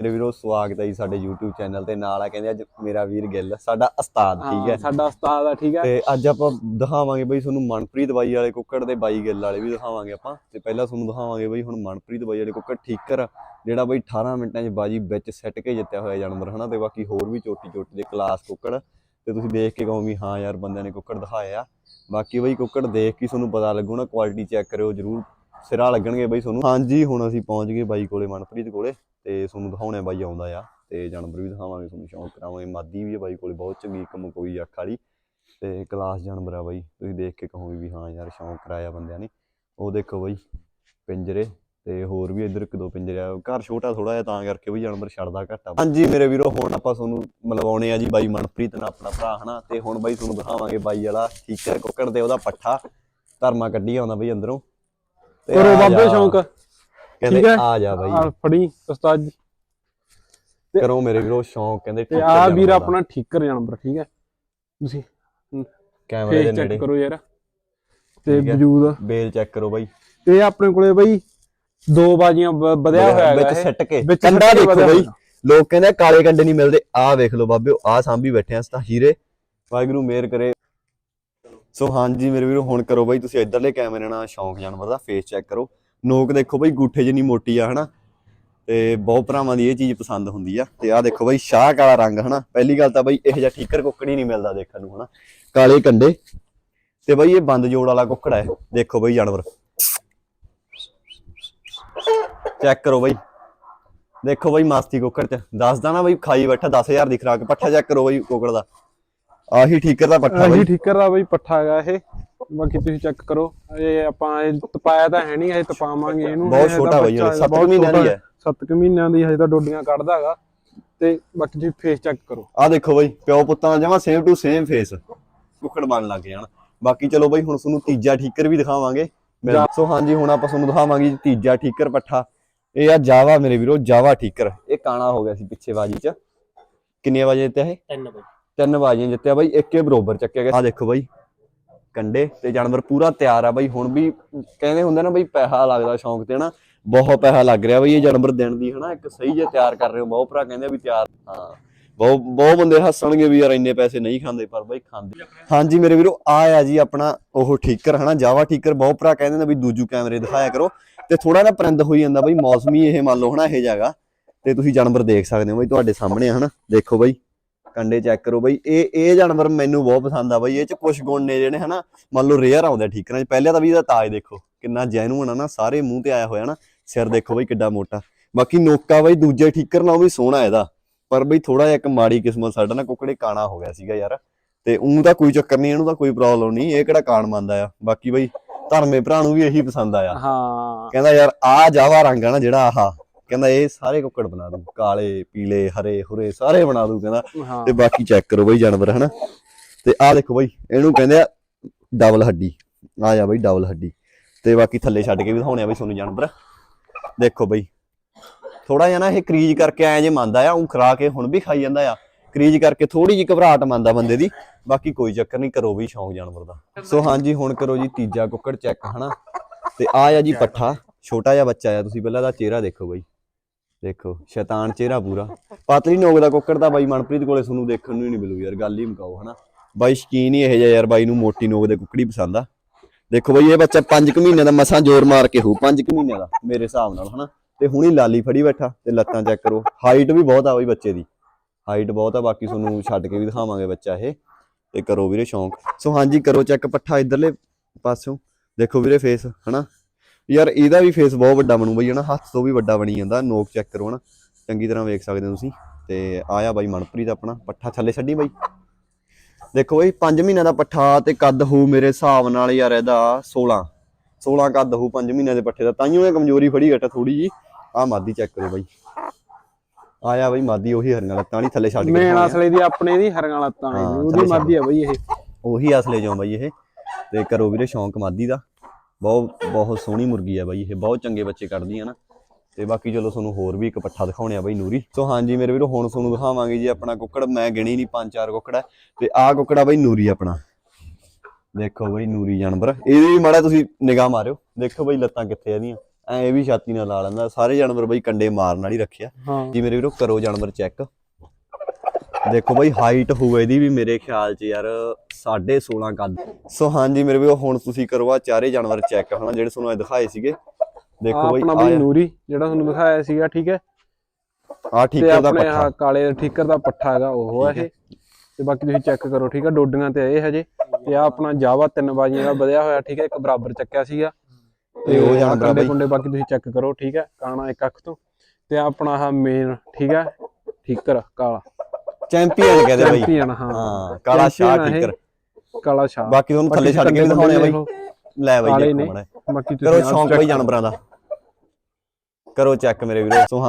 ਮੇਰੇ ਵੀਰੋ ਸਵਾਗਤ ਹੈ ਜੀ ਸਾਡੇ YouTube ਚੈਨਲ ਤੇ। ਨਾਲ ਆ ਕਹਿੰਦੇ ਅੱਜ ਮੇਰਾ ਵੀਰ ਗਿੱਲ ਸਾਡਾ ਉਸਤਾਦ ਠੀਕ ਹੈ ਸਾਡਾ ਉਸਤਾਦ ਆ ਠੀਕ ਹੈ। ਤੇ ਅੱਜ ਆਪਾਂ ਦਿਖਾਵਾਂਗੇ ਬਈ ਤੁਹਾਨੂੰ ਮਨਪ੍ਰੀਤ ਬਾਈ ਵਾਲੇ ਕੁੱਕੜ ਤੇ ਬਾਈ ਗਿੱਲ ਵਾਲੇ ਵੀ ਦਿਖਾਵਾਂਗੇ ਆਪਾਂ। ਤੇ ਪਹਿਲਾਂ ਤੁਹਾਨੂੰ ਦਿਖਾਵਾਂਗੇ ਬਈ ਹੁਣ ਮਨਪ੍ਰੀਤ ਬਾਈ ਵਾਲੇ ਕੁੱਕੜ ਠੀਕਰ ਜਿਹੜਾ ਬਈ 18 ਮਿੰਟਾਂ 'ਚ ਬਾਜੀ ਵਿੱਚ ਸੱਟ ਕੇ ਜਿੱਤਿਆ ਹੋਇਆ ਜਾਨਵਰ ਹਨਾ? ਤੇ ਬਾਕੀ ਹੋਰ ਵੀ ਚੋਟੀ ਚੋਟੀ ਦੇ ਕਲਾਸ ਕੁੱਕੜ। ਤੇ ਤੁਸੀਂ ਦੇਖ ਕੇ ਕਹੋ ਵੀ ਹਾਂ ਯਾਰ ਬੰਦਿਆਂ ਨੇ ਕੁੱਕੜ ਦਿਖਾਏ ਆ। ਬਾਕੀ ਬਈ ਕੁੱਕੜ ਦੇਖ ਕੇ ਤੁਹਾਨੂੰ ਪਤਾ ਲੱਗੂ ਨਾ ਕੁਆਲਿਟੀ ਚੈੱਕ ਕਰਿਓ ਜਰੂਰ ਸਿਰਾ ਲੱਗਣਗੇ ਬਈ ਤੁਹਾਨੂੰ। ਹਾਂਜੀ ਹੁਣ ਅਸੀਂ ਪਹੁੰਚ ਗਏ ਬਾਈ ਕੋਲੇ ਮਨਪ੍ਰੀਤ ਕੋਲੇ। ਤੇ ਤੁਹਾਨੂੰ ਦਿਖਾਉਣੇ ਬਾਈ ਆਉਂਦਾ ਆ ਤੇ ਜਾਨਵਰ ਵੀ ਦਿਖਾਵਾਂਗੇ ਤੁਹਾਨੂੰ ਸ਼ੌਂਕ ਕਰਾਵਾਂਗੇ। ਮਾਦੀ ਵੀ ਆ ਬਾਈ ਕੋਲੇ ਬਹੁਤ ਚੰਗੀ ਇੱਕ ਮਕੋਈ ਅੱਖ ਵਾਲੀ ਤੇ ਕਲਾਸ ਜਾਨਵਰ ਆ ਬਾਈ। ਤੁਸੀਂ ਦੇਖ ਕੇ ਕਹੋਗੇ ਵੀ ਹਾਂ ਯਾਰ ਸ਼ੌਂਕ ਕਰਾਇਆ ਬੰਦਿਆਂ ਨੇ। ਉਹ ਦੇਖੋ ਬਾਈ ਪਿੰਜਰੇ ਤੇ ਹੋਰ ਵੀ ਇੱਧਰ ਇੱਕ ਦੋ ਪਿੰਜਰੇ ਆ। ਘਰ ਛੋਟਾ ਥੋੜਾ ਜਿਹਾ ਤਾਂ ਕਰਕੇ ਵੀ ਜਾਨਵਰ ਛੱਡਦਾ ਘੱਟ ਆ। ਹਾਂਜੀ ਮੇਰੇ ਵੀਰੋ ਹੁਣ ਆਪਾਂ ਤੁਹਾਨੂੰ ਮਿਲਵਾਉਣੇ ਆ ਜੀ ਬਾਈ ਮਨਪ੍ਰੀਤ ਨਾਲ ਆਪਣਾ ਭਰਾ ਹਨਾ? ਤੇ ਹੁਣ ਬਾਈ ਤੁਹਾਨੂੰ ਦਿਖਾਵਾਂਗੇ ਬਾਈ ਵਾਲਾ ਠੀਕ ਹੈ ਕੁੱਕੜ ਤੇ ਉਹਦਾ ਪੱਠਾ। ਧਰਮਾ ਕੱਢੀ ਆਉਂਦਾ ਬਾਈ ਅੰਦਰੋਂ। ਤੇ ਬਾਬੇ। ਸ਼ੌਂਕ? ਕਹਿੰਦੇ ਹੈ? ਆ ਜਾ ਬਾਈ। ਆ ਫੜੀ ਉਸਤਾਦ ਜੀ। ਕਰੋ ਮੇਰੇ ਵੀਰੋ ਸ਼ੌਂਕ ਕਹਿੰਦੇ ਤੇ ਆ ਹੈ ਵੀਰ। ਆਪਣਾ ਠੀਕਰ ਜਾਨਵਰ ਠੀਕ ਹੈ? ਤੁਸੀਂ ਕੈਮਰੇ ਦੇ ਫੇਸ ਚੈੱਕ ਨੇੜੇ। ਕਰੋ ਯਾਰ। ਤੇ ਹੈ। ਵਜੂਦ। ਬੇਲ ਚੈੱਕ ਕਰੋ ਬਾਈ। ਤੇ ਆਪਣੇ ਕੋਲੇ ਬਈ ਦੋ ਬਾਜੀਆਂ ਵਧਿਆ ਹੋਇਆ ਹੈਗਾ ਵਿੱਚ। ਸਿੱਟ ਕੇ। ਕੰਡਾ ਦੇਖੋ ਬਾਈ। ਲੋਕ ਕਹਿੰਦੇ ਆ ਕਾਲੇ ਕੰਡੇ ਨਹੀਂ ਮਿਲਦੇ। ਆਹ ਵੇਖ ਲਓ ਬਾਬਿਓ ਆਹ ਸਾਂਭੀ ਬੈਠੇ ਆ ਤਾਂ ਹੀਰੇ। ਵਾਹਿਗੁਰੂ ਮਿਹਰ ਕਰੇ। ਸੋ ਹਾਂਜੀ ਮੇਰੇ ਵੀਰੋ ਹੁਣ ਕਰੋ ਬਾਈ ਤੁਸੀਂ ਇਧਰਲੇ ਕੈਮਰੇ ਨਾਲ ਸ਼ੌਂਕ ਜਾਨਵਰ ਦਾ ਫੇਸ ਚੈੱਕ ਕਰੋ। ਨੋਕ ਦੇਖੋ ਬਾਈ ਗੂਠੇ ਜਿੰਨੀ ਮੋਟੀ ਆ ਹਨਾ? ਤੇ ਬਹੁਤ ਭਰਾਵਾਂ ਦੀ ਇਹ ਚੀਜ਼ ਪਸੰਦ ਹੁੰਦੀ ਆ। ਤੇ ਆਹ ਦੇਖੋ ਬਾਈ ਸ਼ਾਹ ਕਾਲਾ ਰੰਗ ਹਨਾ? ਪਹਿਲੀ ਗੱਲ ਤਾਂ ਬਾਈ ਇਹੋ ਜਿਹਾ ਠੀਕਰ ਕੁੱਕੜੀ ਨਹੀਂ ਮਿਲਦਾ ਦੇਖਣ ਨੂੰ ਹਨਾ? ਕਾਲੇ ਕੰਡੇ। ਤੇ ਬਾਈ ਇਹ ਬੰਦ ਜੋੜ ਵਾਲਾ ਕੁੱਕੜ ਹੈ। ਦੇਖੋ ਬਾਈ ਜਾਨਵਰ। ਚੈੱਕ ਕਰੋ ਬਾਈ। ਦੇਖੋ ਬਾਈ ਮਾਸਤੀ ਕੁੱਕੜ ਚ। ਦੱਸਦਾ ਨਾ ਬਾਈ ਖਾਈ ਬੈਠਾ 10000 ਦੀ ਖਰਾਕ ਪੱਠਾ ਚੈੱਕ ਕਰੋ ਬਾਈ ਕੁੱਕੜ ਦਾ। ਆਹੀ ਠੀਕਰ ਦਾ ਪੱਠਾ ਆਹੀ ਬਾਈ। ਠੀਕਰ ਦਾ ਬਈ ਪੱਠਾ ਹੈਗਾ ਇਹ। ਬਾਕੀ ਤੁਸੀਂ ਚੈੱਕ ਕਰੋ। ਇਹ ਆਪਾਂ ਇਹ ਤਪਾਇਆ ਤਾਂ ਹੈ ਨਹੀਂ ਇਹ ਤਪਾਵਾਂਗੇ ਇਹਨੂੰ। ਬਹੁਤ ਛੋਟਾ ਬਾਈ ਹਲੇ, ਸੱਤ ਬਹੁਤ ਮਹੀਨਿਆਂ ਦੀ ਹੈ। ਸੱਤ ਕੁ ਮਹੀਨਿਆਂ ਦੀ ਹਜੇ ਤਾਂ ਡੋਡੀਆਂ ਕੱਢਦਾ ਹੈਗਾ। ਤੇ ਬਾਕੀ ਤੁਸੀਂ ਫੇਸ ਚੈੱਕ ਕਰੋ। ਆਹ ਦੇਖੋ ਬਾਈ ਪਿਓ ਪੁੱਤਾਂ ਦਾ ਜਮਾ ਸੇਮ ਟੂ ਸੇਮ ਫੇਸ ਕੁੱਕੜ ਬਣ ਲੱਗ ਜਾਣ। ਬਾਕੀ ਚਲੋ ਬਾਈ ਹੁਣ ਤੁਹਾਨੂੰ ਤੀਜਾ ਠੀਕਰ ਵੀ ਦਿਖਾਵਾਂਗੇ। ਮੇਰਾ- ਸੋ ਹਾਂਜੀ ਹੁਣ ਆਪਾਂ ਤੁਹਾਨੂੰ ਦਿਖਾਵਾਂਗੇ ਜੀ ਤੀਜਾ ਠੀਕਰ ਪੱਠਾ। ਇਹ ਆ ਜਾਵਾ ਮੇਰੇ ਵੀਰੋ ਜਾਵਾ ਠੀਕਰ। ਇਹ ਕਾਣਾ ਹੋ ਗਿਆ ਸੀ ਪਿੱਛੇ ਬਾਜੀ ਚ। ਕਿੰਨੀਆਂ ਬਾਜੀਆਂ ਜਿੱਤਿਆ ਇਹ? ਤਿੰਨ ਵਜੇ ਤਿੰਨ ਬਾਜੀਆਂ ਜਿੱਤਿਆ ਬਾਈ ਇੱਕੇ ਬਰੋਬਰ ਚੱਕਿਆ ਗਿਆ ਆ ਦੇਖੋ ਬਾਈ। ਕੰਡੇ ਤੇ ਜਾਨਵਰ ਪੂਰਾ ਤਿਆਰ ਆ ਬਾਈ, ਹੁਣ ਵੀ ਕਹਿੰਦੇ ਹੁੰਦੇ ਨਾ ਬਾਈ ਪੈਸਾ ਲੱਗਦਾ ਸ਼ੌਂਕ ਤੇ ਨਾ ਬਹੁਤ ਪੈਸਾ ਲੱਗ ਰਿਹਾ ਬਾਈ ਇਹ ਜਾਨਵਰ ਦੇਣ ਦੀ ਹਨਾ, ਇੱਕ ਸਹੀ ਜੇ ਤਿਆਰ ਕਰ ਰਹੇ ਹੋ, ਬਹੁਤ ਭਰਾ ਕਹਿੰਦੇ ਵੀ ਤਿਆਰ, ਹਾਂ ਬਹੁਤ ਬਹੁਤ ਬੰਦੇ ਹੱਸਣਗੇ ਵੀ ਯਾਰ ਇੰਨੇ ਪੈਸੇ ਨਹੀਂ ਖਾਂਦੇ, ਪਰ ਬਾਈ ਖਾਂਦੇ। ਹਾਂਜੀ ਮੇਰੇ ਵੀਰੋ, ਆ ਆ ਜੀ ਆਪਣਾ ਉਹ ਠੀਕਰ ਹਨਾ, ਜਾਵਾ ਠੀਕਰ, ਬਹੁਤ ਭਰਾ ਕਹਿੰਦੇ ਨੇ ਵੀ ਦੂਜੂ ਕੈਮਰੇ ਦਿਖਾਇਆ ਕਰੋ, ਤੇ ਥੋੜਾ ਨਾ ਪਰਿੰਦ ਹੋਈ ਜਾਂਦਾ ਬਾਈ, ਮੌਸਮੀ ਇਹ ਮੰਨ ਲਓ ਹਨਾ, ਇਹ ਜਗ੍ਹਾ, ਤੇ ਤੁਸੀਂ ਜਾਨਵਰ ਦੇਖ ਸਕਦੇ ਹੋ ਬਾਈ ਤੁਹਾਡੇ ਸਾਹਮਣੇ ਆ ਹਨਾ, ਦੇਖੋ ਬਾਈ। ਕੰਡੇ ਚੈੱਕ ਕਰੋ ਬਾਈ। ਇਹ ਇਹ ਜਾਨਵਰ ਮੈਨੂੰ ਬਹੁਤ ਪਸੰਦ ਆ ਬਾਈ। ਇਹ ਚ ਕੁਝ ਗੁਣ ਨੇ ਜਿਹੜੇ ਹਨਾ ਮੰਨ ਲਓ ਰੇਅਰ ਆਉਂਦੇ ਠੀਕਰਾਂ ਚ ਪਹਿਲੇ ਤਾਂ ਵੀ ਇਹਦਾ ਤਾਜ ਦੇਖੋ ਕਿੰਨਾ ਜੈਨੂਨ ਆ ਨਾ ਸਾਰੇ ਮੂੰਹ ਤੇ ਆਇਆ ਹੋਇਆ ਨਾ ਸਿਰ ਦੇਖੋ ਬਾਈ ਕਿੱਡਾ ਮੋਟਾ। ਬਾਕੀ ਨੋਕਾ ਬਾਈ ਦੂਜੇ ਠੀਕਰ ਨਾਲੋਂ ਵੀ ਸੋਹਣਾ ਇਹਦਾ। ਪਰ ਬਈ ਥੋੜਾ ਜਿਹਾ ਇੱਕ ਮਾੜੀ ਕਿਸਮਤ ਸਾਡਾ ਨਾ ਕੁੱਕੜੇ ਕਾਣਾ ਹੋ ਗਿਆ ਸੀਗਾ ਯਾਰ। ਤੇ ਉਂ ਤਾਂ ਕੋਈ ਚੱਕਰ ਨਹੀਂ ਇਹਨੂੰ ਤਾਂ ਕੋਈ ਪ੍ਰੋਬਲਮ ਨਹੀਂ। ਇਹ ਕਿਹੜਾ ਕਾਣ ਮੰਨਦਾ ਆ? ਬਾਕੀ ਬਈ ਧਰਮੇ ਭਰਾ ਨੂੰ ਵੀ ਇਹੀ ਪਸੰਦ ਆਇਆ। ਹਾਂ। ਕਹਿੰਦਾ ਯਾਰ ਆ ਜਾਵਾ ਰੰਗ ਆ ਨਾ ਜਿਹੜਾ ਆਹ। ਕਹਿੰਦਾ ਇਹ ਸਾਰੇ ਕੁੱਕੜ ਬਣਾ ਦੂੰ ਕਾਲੇ ਪੀਲੇ ਹਰੇ ਹੁਰੇ ਸਾਰੇ ਬਣਾ ਦੂੰ ਕਹਿੰਦਾ। ਤੇ ਬਾਕੀ ਚੈੱਕ ਕਰੋ ਬਈ ਜਾਨਵਰ ਹਨਾ। ਤੇ ਆਹ ਦੇਖੋ ਬਈ ਇਹਨੂੰ ਕਹਿੰਦੇ ਆ ਡਬਲ ਹੱਡੀ। ਆ ਜਾ ਬਈ ਡਬਲ ਹੱਡੀ। ਤੇ ਬਾਕੀ ਥੱਲੇ ਛੱਡ ਕੇ ਵੀ ਦਿਖਾਉਣੇ ਆ ਬਈ ਤੁਹਾਨੂੰ ਜਾਨਵਰ। ਦੇਖੋ ਬਈ ਥੋੜਾ ਜਿਹਾ ਨਾ ਇਹ ਕਰੀਜ ਕਰਕੇ ਐ ਜੇ ਮੰਨਦਾ ਆ ਉਹ ਖਰਾ ਕੇ ਹੁਣ ਵੀ ਖਾਈ ਜਾਂਦਾ ਆ। ਕਰੀਜ ਕਰਕੇ ਥੋੜੀ ਜਿਹੀ ਘਬਰਾਹਟ ਮੰਨਦਾ ਬੰਦੇ ਦੀ। ਬਾਕੀ ਕੋਈ ਚੱਕਰ ਨਹੀਂ ਕਰੋ ਵੀ ਸ਼ੌਂਕ ਜਾਨਵਰ ਦਾ। ਸੋ ਹਾਂਜੀ ਹੁਣ ਕਰੋ ਜੀ ਤੀਜਾ ਕੁੱਕੜ ਚੈੱਕ ਹਨਾ। ਤੇ ਆ ਆ ਜੀ ਪੱਠਾ ਛੋਟਾ ਜਿਹਾ ਬੱਚਾ ਆ ਤੁਸੀਂ ਪਹਿਲਾਂ ਦਾ ਚਿਹਰਾ ਦੇਖੋ ਬਈ। ਦੇਖੋ, ਸ਼ੈਤਾਨ ਚਿਹਰਾ ਪੂਰਾ। ਪਤਲੀ ਨੋਕ ਦਾ ਕੁੱਕੜ ਤਾਂ ਬਾਈ ਮਨਪ੍ਰੀਤ ਕੋਲੇ ਤੁਹਾਨੂੰ ਦੇਖਣ ਨੂੰ ਹੀ ਨਹੀਂ ਮਿਲੂ ਯਾਰ, ਗੱਲ ਹੀ ਮੁਕਾਓ, ਹਨਾ? ਬਾਈ ਸ਼ਕੀਨ ਹੀ ਇਹ ਜਿਹਾ ਯਾਰ, ਬਾਈ ਨੂੰ ਮੋਟੀ ਨੋਕ ਦੇ ਕੁੱਕੜੀ ਪਸੰਦ ਆ। ਦੇਖੋ ਬਾਈ, ਇਹ ਬੱਚਾ 5 ਕੁ ਮਹੀਨਿਆਂ ਦਾ ਮਸਾਂ ਜ਼ੋਰ ਮਾਰ ਕੇ ਹੋ 5 ਕੁ ਮਹੀਨਿਆਂ ਦਾ, ਮੇਰੇ ਹਿਸਾਬ ਨਾਲ, ਹਨਾ? ਤੇ ਹੁਣੀ ਲਾਲੀ ਫੜੀ ਬੈਠਾ, ਤੇ ਲੱਤਾਂ ਚੈੱਕ ਕਰੋ। ਹਾਈਟ ਵੀ ਬਹੁਤ ਆ ਬਾਈ ਬੱਚੇ ਦੀ। ਹਾਈਟ ਬਹੁਤ ਆ, ਬਾਕੀ ਤੁਹਾਨੂੰ ਛੱਡ ਕੇ ਵੀ ਦਿਖਾਵਾਂਗੇ ਬੱਚਾ ਇਹ। ਤੇ ਕਰੋ ਵੀਰੇ ਸ਼ੌਂਕ। ਸੋ ਹਾਂਜੀ, ਕਰੋ ਚੈੱਕ ਪੱਠਾ ਇਧਰਲੇ ਪਾਸੋਂ। ਦੇਖੋ ਵੀਰੇ ਫੇਸ ਹਨਾ? ਯਾਰ ਇਹਦਾ ਵੀ ਫੇਸ ਬਹੁਤ ਵੱਡਾ ਬਣੂ ਬਈ ਹਨਾ? ਹੱਥ ਤੋਂ ਵੀ ਵੱਡਾ ਬਣੀ ਜਾਂਦਾ ਨੋਕ ਚੈੱਕ ਕਰੋ ਹਨਾ? ਚੰਗੀ ਤਰ੍ਹਾਂ ਵੇਖ ਸਕਦੇ ਹੋ ਤੁਸੀਂ। ਤੇ ਆਇਆ ਬਾਈ ਮਨਪ੍ਰੀਤ ਆਪਣਾ ਪੱਠਾ ਥੱਲੇ ਛੱਡੀ ਬਾਈ। ਦੇਖੋ ਬਈ 5 ਮਹੀਨਿਆਂ ਦਾ ਪੱਠਾ ਤੇ ਕੱਦ ਹੋਊ ਮੇਰੇ ਹਿਸਾਬ ਨਾਲ ਯਾਰ ਇਹਦਾ 16 16 ਕੱਦ ਹੋਊ 5 ਮਹੀਨਿਆਂ ਦੇ ਪੱਠੇ ਦਾ ਤਾਈਓ ਇਹ ਕਮਜ਼ੋਰੀ ਫੜੀ ਘਟਾ ਥੋੜੀ ਜੀ ਆ ਮਾਦੀ ਚੈੱਕ ਕਰੋ ਬਾਈ। ਆਇਆ ਬਈ ਮਾਦੀ ਉਹੀ ਹਰੀਆਂ ਲੱਤਾਂ ਨਹੀਂ ਥੱਲੇ ਛੱਡ ਕੇ ਮੇਨ। ਅਸਲੇ ਦੀ ਆਪਣੇ ਦੀ ਹਰੀਆਂ ਲੱਤਾਂ ਨੇ ਹਾਂ, ਜੀ, ਉਹਦੀ ਮਾਦੀ ਆ ਬਈ ਇਹ। ਉਹੀ ਅਸਲੇ ਚੋਂ ਬਾਈ ਇਹ। ਤੇ ਕਰੋ ਵੀਰੇ ਸ਼ੌਂਕ ਮਾਦੀ ਦਾ। ਬਹੁਤ ਬਹੁਤ ਸੋਹਣੀ ਮੁਰਗੀ ਆ ਬਾਈ ਇਹ ਬਹੁਤ ਚੰਗੇ ਬੱਚੇ ਕੱਢਦੀ ਆ ਨਾ। ਤੇ ਬਾਕੀ ਚਲੋ ਤੁਹਾਨੂੰ ਹੋਰ ਵੀ ਇੱਕ ਪੱਠਾ ਦਿਖਾਉਣੇ ਆ ਬਾਈ ਨੂਰੀ। ਸੋ ਹਾਂਜੀ ਮੇਰੇ ਵੀਰੋ ਹੁਣ ਤੁਹਾਨੂੰ ਦਿਖਾਵਾਂਗੇ ਜੀ ਆਪਣਾ ਕੁੱਕੜ। ਮੈਂ ਗਿਣੀ ਨਹੀਂ ਪੰਜ ਚਾਰ ਕੁੱਕੜ ਆ। ਤੇ ਆਹ ਕੁੱਕੜਾ ਬਾਈ ਨੂਰੀ ਆਪਣਾ। ਦੇਖੋ ਬਾਈ ਨੂਰੀ ਜਾਨਵਰ। ਇਹਦੀ ਵੀ ਮਾੜਾ ਤੁਸੀਂ ਨਿਗਾਹ ਮਾਰਿਓ। ਦੇਖੋ ਬਾਈ ਲੱਤਾਂ ਕਿੱਥੇ ਆ ਇਹਦੀਆਂ। ਐ ਵੀ ਛਾਤੀ ਨਾਲ ਲਾ ਲੈਂਦਾ। ਸਾਰੇ ਜਾਨਵਰ ਬਈ ਕੰਡੇ ਮਾਰਨ ਵਾਲੀ ਰੱਖਿਆ। ਜੀ ਮੇਰੇ ਵੀਰੋ ਕਰੋ ਜਾਨਵਰ ਚੈੱਕ। ਦੇਖੋ ਬਈ ਹਾਈਟ ਹੋਊ ਇਹਦੀ ਵੀ ਮੇਰੇ ਖਿਆਲ 'ਚ ਯਾਰ 16.5 ਕੱਦ। ਸੋ ਹਾਂਜੀ ਮੇਰੇ ਵੀਰੋ ਹੁਣ ਤੁਸੀਂ ਕਰੋ ਆ ਚਾਰੇ ਜਾਨਵਰ ਚੈੱਕ ਹਨਾ ਜਿਹੜੇ ਤੁਹਾਨੂੰ ਇਹ ਦਿਖਾਏ ਸੀਗੇ। ਦੇਖੋ ਬਈ ਆਪਣਾ ਬਈ ਨੂਰੀ ਜਿਹੜਾ ਤੁਹਾਨੂੰ ਦਿਖਾਇਆ ਸੀਗਾ ਠੀਕ ਹੈ? ਆ ਠੀਕਰ ਦਾ ਪੱਠਾ। ਆਹ ਕਾਲੇ ਠੀਕਰ ਦਾ ਪੱਠਾ ਹੈਗਾ ਉਹ ਹੈ ਹੈ। ਇਹ। ਤੇ ਬਾਕੀ ਤੁਸੀਂ ਚੈੱਕ ਕਰੋ ਠੀਕ ਹੈ ਡੋਡੀਆਂ ਤੇ ਇਹ ਹਜੇ। ਤੇ ਆ ਆਪਣਾ ਜਾਵਾ ਤਿੰਨ ਬਾਜੀਆਂ ਦਾ ਵਧਿਆ ਹੋਇਆ ਠੀਕ ਹੈ ਇੱਕ ਬਰਾਬਰ ਚੱਕਿਆ ਸੀਗਾ। ਤੇ ਉਹ ਜਾਨਵਰ ਆ ਕੰਡੇ ਬਈ। ਕੁੰਡੇ ਬਾਕੀ ਤੁਸੀਂ ਚੈੱਕ ਕਰੋ ਠੀਕ ਹੈ ਕਾਣਾ ਇੱਕ ਅੱਖ ਤੋਂ। ਤੇ ਆਪਣਾ ਆਹ ਮੇਨ ਠੀਕ ਹੈ ਠੀਕਰ ਕਾਲਾ। ਚੈਂਪੀਅਨ ਕਹਿੰਦੇ ਬਈ। ਚੈਂਪੀਅਨ ਹਾਂ। ਹਾਂ ਕਾਲਾ ਸ਼ਾਹ। ਠੀਕਰ ਕਾਲਾ ਸ਼ਾਹ। ਬਾਕੀ ਤੁਹਾਨੂੰ ਥੱਲੇ ਛੱਡ ਕੇ ਵੀ ਦਿਖਾਉਣੇ ਆ ਬਈ। ਲੈ ਬਈ ਦੇਖੋ। ਮਾੜਾ ਕਰੋ ਸ਼ੌਂਕ ਬਈ ਜਾਨਵਰਾਂ ਦਾ। ਕਰੋ ਚੈੱਕ ਮੇਰੇ ਵੀਰੋ ਸੋ